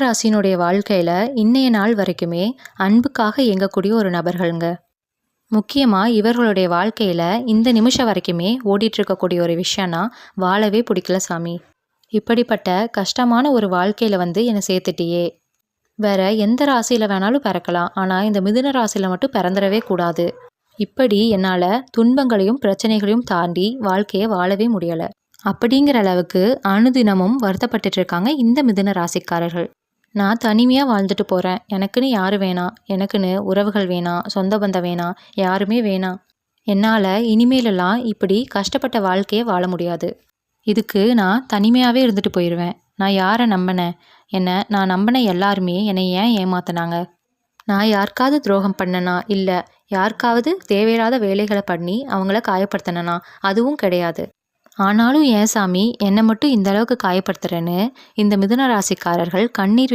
ராசினுடைய வாழ்க்கையில் இன்னைய நாள் வரைக்குமே அன்புக்காக இயங்கக்கூடிய ஒரு நபர்களுங்க. முக்கியமாக இவர்களுடைய வாழ்க்கையில் இந்த நிமிஷம் வரைக்குமே ஓடிட்டுருக்கக்கூடிய ஒரு விஷயம்னா வாழவே பிடிக்கல சாமி. இப்படிப்பட்ட கஷ்டமான ஒரு வாழ்க்கையில் வந்து என்னை சேர்த்துட்டியே. வேற எந்த ராசியில் வேணாலும் பிறக்கலாம். ஆனால் இந்த மிதுன ராசியில் மட்டும் பிறந்துடவே கூடாது. இப்படி என்னால் துன்பங்களையும் பிரச்சனைகளையும் தாண்டி வாழ்க்கையை வாழவே முடியலை. அப்படிங்கிற அளவுக்கு அனுதினமும் வருத்தப்பட்டுட்டு இருக்காங்க இந்த மிதுன ராசிக்காரர்கள். நான் தனிமையாக வாழ்ந்துட்டு போகிறேன் எனக்குன்னு யார் வேணாம் எனக்குன்னு உறவுகள் வேணாம் சொந்த பந்தம் வேணாம் யாருமே வேணாம் என்னால் இனிமேலெல்லாம் இப்படி கஷ்டப்பட்ட வாழ்க்கையை வாழ முடியாது. இதுக்கு நான் தனிமையாகவே இருந்துட்டு போயிடுவேன் நான் யாரை நம்பினேன் என்னை நான் நம்பின எல்லாருமே என்னை ஏன் ஏமாத்தினாங்க? நான் யாருக்காவது துரோகம் பண்ணனா? இல்லை யாருக்காவது தேவையில்லாத வேலைகளை பண்ணி அவங்கள காயப்படுத்தினனா? அதுவும் கிடையாது. ஆனாலும் ஏன் சாமி என்னை மட்டும் இந்த அளவுக்கு காயப்படுத்துறேன்னு இந்த மிதுன ராசிக்காரர்கள் கண்ணீர்